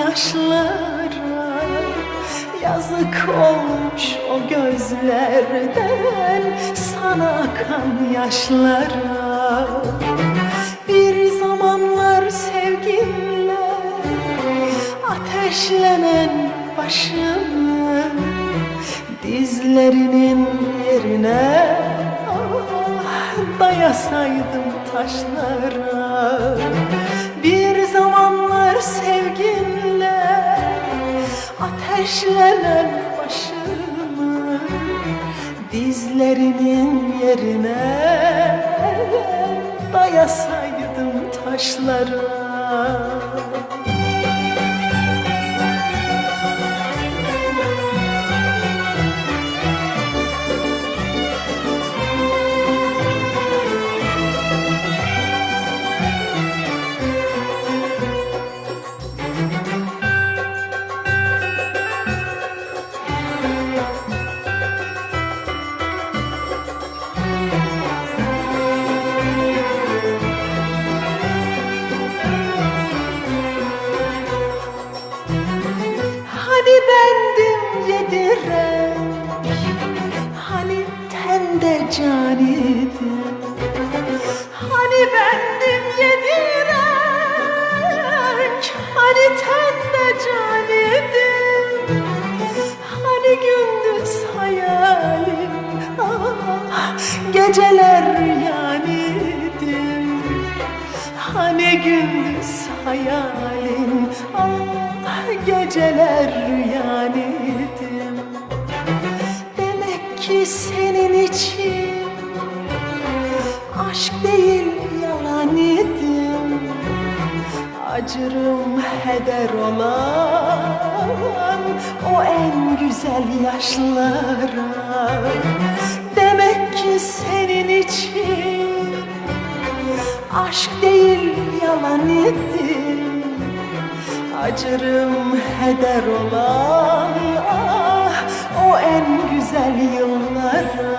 yaşlara. Yazık olmuş o gözlerden Sana akan yaşlara. Bir zamanlar sevgimle Ateşlenen başımı Dizlerinin yerine Dayasaydım taşlara Ateşlenen başımı Dizlerinin yerine Dayasaydım taşlara Hani bendim yediren Hani tende can idim Hani bendim yediren Hani tende can idim Hani gündüz hayalim Geceler rüyaniydim Hani gündüz hayalin ah geceler rüyaniydim Demek ki senin için aşk değil yalan idim Acırım heder olan o en güzel yaşlara. Demek ki senin için Aşk değil yalan idi Acırım heder olan ah O en güzel yıllara